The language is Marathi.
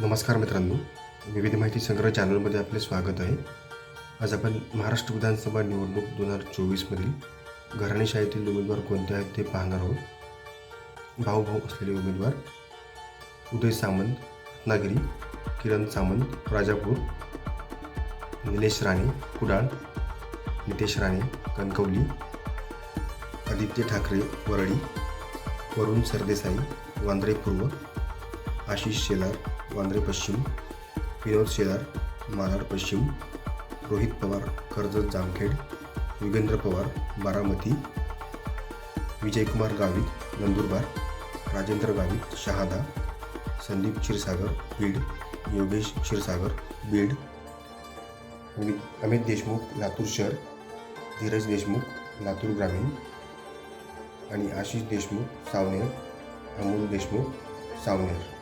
नमस्कार मित्रांनो. विविध माहिती संग्रह चॅनलमध्ये आपले स्वागत आहे. आज आपण महाराष्ट्र विधानसभा निवडणूक दोन हजार चोवीसमधील घराणेशाहीतील उमेदवार कोणते आहेत ते पाहणार आहोत. भाऊ भाऊ असलेले उमेदवार उदय सामंत रत्नागिरी किरण सामंत राजापूर निलेश राणे कुडाळ नितेश राणे कणकवली आदित्य ठाकरे वरळी वरुण सरदेसाई वांद्रे पूर्व आशिष शेलार वांद्रे पश्चिम विनोद शेलार मालाड पश्चिम रोहित पवार कर्जत जामखेड युगेंद्र पवार बारामती विजयकुमार गावित नंदुरबार राजेंद्र गावित शहादा संदीप क्षीरसागर बीड योगेश क्षीरसागर बीड अमित अमित देशमुख लातूर शहर धीरज देशमुख लातूर ग्रामीण आणि आशिष देशमुख सावनेर अमोल देशमुख सावनेर.